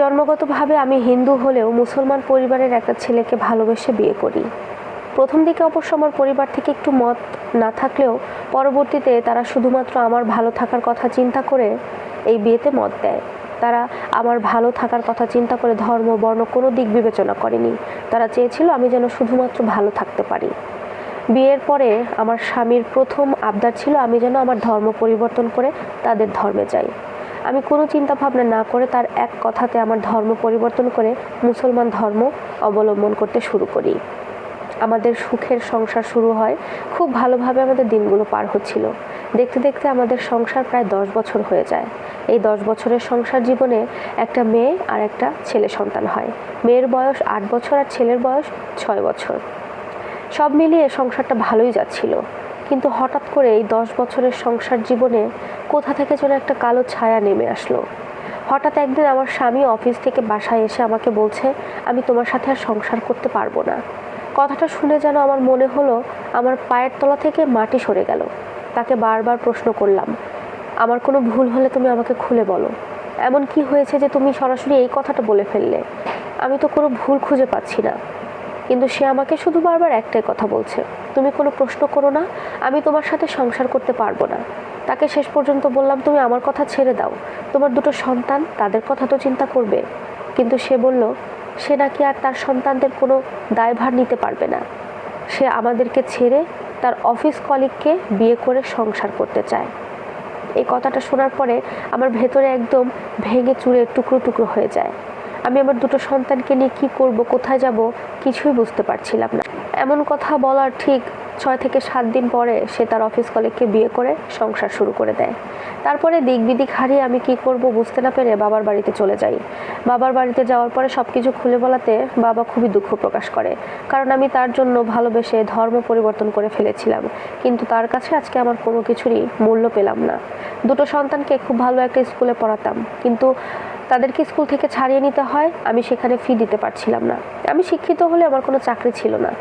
জন্মগতভাবে আমি হিন্দু হলেও মুসলমান পরিবারের একটা ছেলেকে ভালোবেসে বিয়ে করি। প্রথম দিকে অবশ্য আমার পরিবার থেকে একটু মত না থাকলেও পরবর্তীতে তারা শুধুমাত্র আমার ভালো থাকার কথা চিন্তা করে এই বিয়েতে মত দেয়। তারা আমার ভালো থাকার কথা চিন্তা করে ধর্ম, বর্ণ কোনো দিক বিবেচনা করেনি। তারা চেয়েছিল আমি যেন শুধুমাত্র ভালো থাকতে পারি। বিয়ের পরে আমার স্বামীর প্রথম আবদার ছিল আমি যেন আমার ধর্ম পরিবর্তন করে তাদের ধর্মে যাই। আমি কোনো চিন্তা ভাবনা না করে তার এক কথাতে আমার ধর্ম পরিবর্তন করে মুসলমান ধর্ম অবলম্বন করতে শুরু করি। আমাদের সুখের সংসার শুরু হয়। খুব ভালোভাবে আমাদের দিনগুলো পার হচ্ছিল। দেখতে দেখতে আমাদের সংসার প্রায় দশ বছর হয়ে যায়। এই দশ বছরের সংসার জীবনে একটা মেয়ে আর একটা ছেলে সন্তান হয়। মেয়ের বয়স আট বছর আর ছেলের বয়স ছয় বছর। সব মিলিয়ে সংসারটা ভালোই যাচ্ছিল। কিন্তু হঠাৎ করে এই দশ বছরের সংসার জীবনে কোথা থেকে যেন একটা কালো ছায়া নেমে আসলো। হঠাৎ একদিন আমার স্বামী অফিস থেকে বাসায় এসে আমাকে বলছে, আমি তোমার সাথে আর সংসার করতে পারব না। কথাটা শুনে যেন আমার মনে হলো আমার পায়ের তলা থেকে মাটি সরে গেল। তাকে বারবার প্রশ্ন করলাম, আমার কোনো ভুল হলে তুমি আমাকে খুলে বলো। এমন কি হয়েছে যে তুমি সরাসরি এই কথাটা বলে ফেললে? আমি তো কোনো ভুল খুঁজে পাচ্ছি না। কিন্তু সে আমাকে শুধু বারবার একটাই কথা বলছে, তুমি কোনো প্রশ্ন করো না, আমি তোমার সাথে সংসার করতে পারব না। তাকে শেষ পর্যন্ত বললাম, তুমি আমার কথা ছেড়ে দাও। তোমার দুটো সন্তান, তাদের কথা তো চিন্তা করবে। কিন্তু সে বলল, সে নাকি আর তার সন্তানদের কোনো দায়ভার নিতে পারবে না। সে আমাদেরকে ছেড়ে তার অফিস কলিগকে বিয়ে করে সংসার করতে চায়। এই কথাটা শোনার পরে আমার ভেতরে একদম ভেঙে চুরে টুকরো টুকরো হয়ে যায়। আমি আমার দুটো সন্তানকে নিয়ে কি করব, কোথায় যাব, কিছুই বুঝতে পারছিলাম না। এমন কথা বলার ঠিক ছয় থেকে সাত দিন পরে সে তার অফিস কলিগকে বিয়ে করে সংসার শুরু করে দেয়। তারপরে দিক বিদিক হারিয়ে আমি কি করব বুঝতে না পেরে বাবার বাড়িতে চলে যাই। বাবার বাড়িতে যাওয়ার পরে সব কিছু খুলে বলাতে বাবা খুবই দুঃখ প্রকাশ করে। কারণ আমি তার জন্য ভালোবেসে ধর্ম পরিবর্তন করে ফেলেছিলাম। কিন্তু তার কাছে আজকে আমার কোনো কিছুরই মূল্য পেলাম না। দুটো সন্তানকে খুব ভালো একটা স্কুলে পড়াতাম। কিন্তু তাদেরকে স্কুল থেকে ছাড়িয়ে নিতে হয়, আমি সেখানে ফি দিতে পারছিলাম না। আমি শিক্ষিত হলে আমার কোনো চাকরি ছিল না।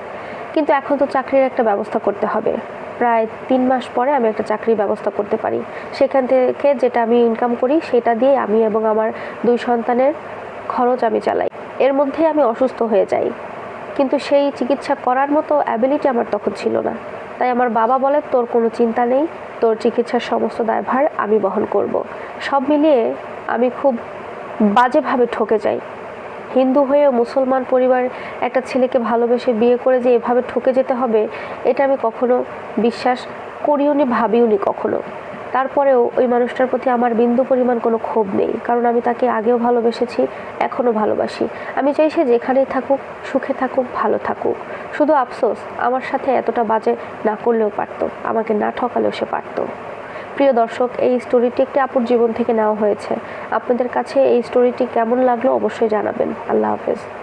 কিন্তু এখন তো চাকরির একটা ব্যবস্থা করতে হবে। প্রায় তিন মাস পরে আমি একটা চাকরির ব্যবস্থা করতে পারি। সেখান থেকে যেটা আমি ইনকাম করি, সেটা দিয়ে আমি এবং আমার দুই সন্তানের খরচ আমি চালাই। এর মধ্যে আমি অসুস্থ হয়ে যাই। কিন্তু সেই চিকিৎসা করার মতো অ্যাবিলিটি আমার তখন ছিল না। তাই আমার বাবা বলে, তোর কোনো চিন্তা নেই। তোর চিকিৎসার সমস্ত দায়ভার আমি বহন করব। সব মিলিয়ে আমি খুব বাজেভাবে ঠকে যাই। হিন্দু হয়ে মুসলমান পরিবার একটা ছেলেকে ভালোবেসে বিয়ে করে যে এভাবে ঠকে যেতে হবে, এটা আমি কখনো বিশ্বাস করিও নি ভাবিও নি কখনো। তারপরেও ওই মানুষটার প্রতি আমার বিন্দু পরিমাণ কোনো ক্ষোভ নেই, কারণ আমি তাকে আগেও ভালোবেসেছি এখনও ভালোবাসি। আমি চাই সে যেখানেই থাকুক, সুখে থাকুক, ভালো থাকুক। শুধু আফসোস, আমার সাথে এতটা বাজে না করলেও পারতো, আমাকে না ঠকালেও সে পারতো। প্রিয় দর্শক, এই স্টোরিটি একটি আপুর জীবন থেকে নেওয়া হয়েছে। আপনাদের কাছে এই স্টোরিটি কেমন লাগল অবশ্যই জানাবেন। আল্লাহ হাফেজ।